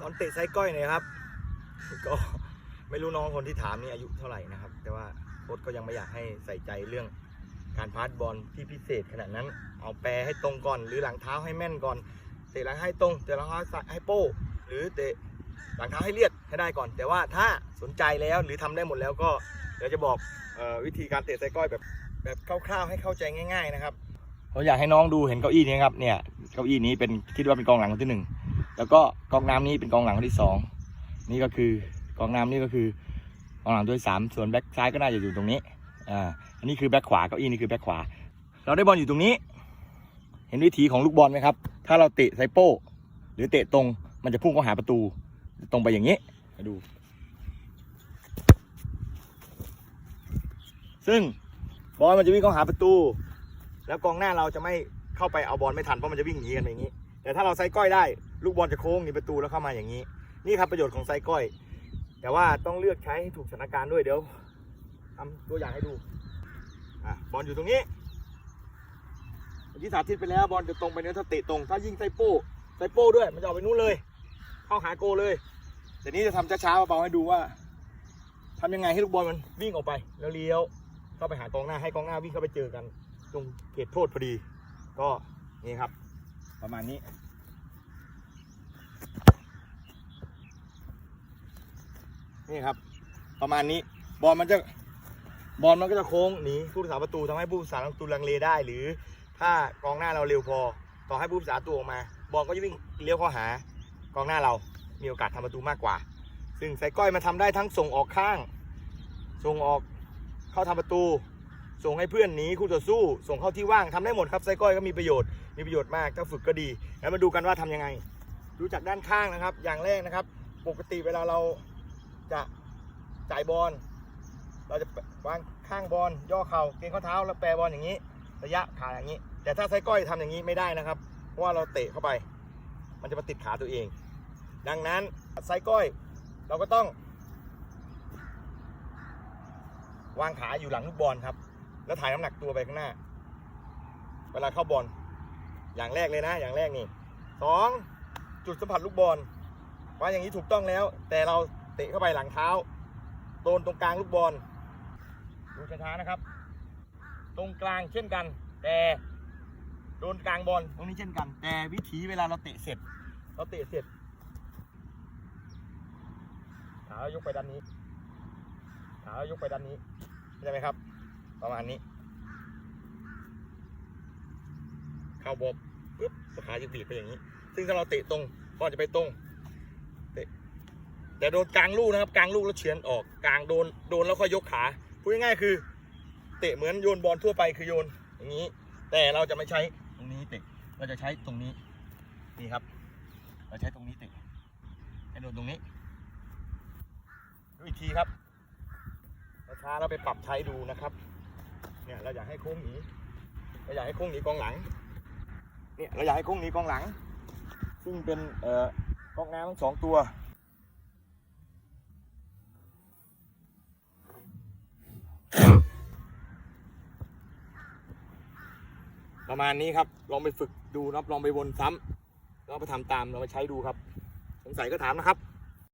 สอนเตะไซก้อยหน่อยครับ ก็ไม่รู้น้องคนที่ถามนี่อายุเท่าไหร่นะครับ แต่ว่าโค้ชก็ยังไม่อยากให้ใส่ใจเรื่องการพาสบอลที่พิเศษขนาดนั้น เอาแปรให้ตรงก่อน หรือหลังเท้าให้แม่นก่อน เตะหลังให้ตรง เตะหลังเท้าให้โป้ หรือเตะหลังเท้าให้เลียดให้ได้ก่อน แต่ว่าถ้าสนใจแล้วหรือทำได้หมดแล้วก็เดี๋ยวจะบอกออวิธีการเตะไซก้อยแบบแบบคร่าวๆให้เข้าใจง่าย ๆ นะครับผมอยากให้น้องดูเห็นเก้าอี้นี้ครับเนี่ยเก้าอี้นี้เป็นคิดว่าเป็นกองหลังคนที่หนึ่ง แล้วก็กองน้ำนี้เป็นกองหลังคนที่สองนี่ก็คือกองน้ำนี่ก็คือกองหลังตัวที่สามส่วนแบ็คซ้ายก็น่าจะอยู่ตรงนี้อ่าอันนี้คือแบ็คขวาเก้าอี้นี่คือแบ็คขวา เราได้บอลอยู่ตรงนี้ เห็นวิธีของลูกบอลไหมครับ ถ้าเราเตะไซโป้หรือเตะตรงมันจะพุ่งเข้าหาประตู ตรงไปอย่างนี้มาดู ซึ่งบอลมันจะวิ่งเข้าหาประตู แล้วกองหน้าเราจะไม่เข้าไปเอาบอลไม่ทันเพราะมันจะวิ่งหนีกันอย่างนี้ แต่ถ้าเราไซก้อยได้ลูกบอลจะโค้งหนีประตูแล้วเข้ามาอย่างนี้ นี่ครับประโยชน์ของไซก้อย แต่ว่าต้องเลือกใช้ให้ถูกสถานการณ์ด้วยเดี๋ยวทำตัวอย่างให้ดูอะบอลอยู่ตรงนี้ที่สาธิตไปแล้วบอลจะตรงไปเนื้อถ้าเตะตรง ถ้ายิงไซโป้ไซโป้ด้วย มันจะออกไปนู้นเลย เข้าหาโกเลยแต่นี้จะทำช้าๆเบาๆให้ดูว่าทำยังไงให้ลูกบอลมันวิ่งออกไปแล้วเลี้ยวเข้าไปหากองหน้าให้กองหน้าวิ่งเข้าไปเจอกัน ตรงเขตโทษพอดี ก็นี่ครับ ประมาณนี้ นี่ครับ ประมาณนี้ บอลมันจะบอลมันก็จะโค้งหนีผู้รักษาประตูทำให้ผู้รักษาประตูลังเลได้ หรือถ้ากองหน้าเราเร็วพอ ต่อให้ผู้รักษาตัวออกมา บอลก็จะวิ่งเลี้ยวเข้าหากองหน้าเรา มีโอกาสทำประตูมากกว่า ซึ่งไซก้อยมาทำได้ทั้งส่งออกข้าง ส่งออกเข้าทำประตู ส่งให้เพื่อนหนีคู่ต่อสู้ ส่งเข้าที่ว่างทำได้หมดครับไซก้อยก็มีประโยชน์มีประโยชน์มากถ้าฝึกก็ดี แล้วมาดูกันว่าทำยังไง ดูจากด้านข้างนะครับ อย่างแรกนะครับ ปกติเวลาเราจะจ่ายบอลเราจะวางข้างบอลย่อเข่าเกรงข้อเท้าแล้วแปรบอลอย่างนี้ ระยะขาอย่างนี้ แต่ถ้าไซก้อยทำอย่างนี้ไม่ได้นะครับเพราะว่าเราเตะเข้าไป มันจะมาติดขาตัวเอง ดังนั้นไซก้อยเราก็ต้อง วางขาอยู่หลังลูกบอลครับ แล้วถ่ายน้ำหนักตัวไปข้างหน้า เวลาเข้าบอลอย่างแรกเลยนะ อย่างแรกนี่สองจุดสัมผัสลูกบอลว่าอย่างนี้ถูกต้องแล้ว แต่เราเตะเข้าไปหลังเท้าโดนตรงกลางลูกบอลดูช้าๆนะครับ ตรงกลางเช่นกัน แต่โดนกลางบอลตรงนี้เช่นกัน แต่วิธีเวลาเราเตะเสร็จ เราเตะเสร็จขายกไปด้านนี้ขายกไปด้านนี้เข้าใจไหมครับ ประมาณนี้ เข้าบอบปุ๊บขาจะบีบไปอย่างนี้ ซึ่งถ้าเราเตะตรงบอลจะไปตรงเตะแต่โดนกลางลูกนะครับกลางลูกแล้วเฉือนออกกลางโดนโดนแล้วค่อยยกขาพูดง่ายๆคือ เตะเหมือนโยนบอลทั่วไปคือโยนอย่างนี้ แต่เราจะไม่ใช้ตรงนี้เตะเราจะใช้ตรงนี้นี่ครับ เราใช้ตรงนี้เตะให้โดนตรงนี้ดูอีกทีครับช้าเราไปปรับใช้ดูนะครับ เนี่ยเราอยากให้โค้งหนีเราอยากให้โค้งหนีกองหลังเนี่ยเราอยากให้โค้งหนีกองหลัง ซึ่งเป็นเอ่อกองน้ำทั้งสองตัวประมาณนี้ครับ ลองไปฝึกดูนะลองไปวนซ้ำลองไปทำตาม ลองไปใช้ดูครับ สงสัยก็ถามนะครับ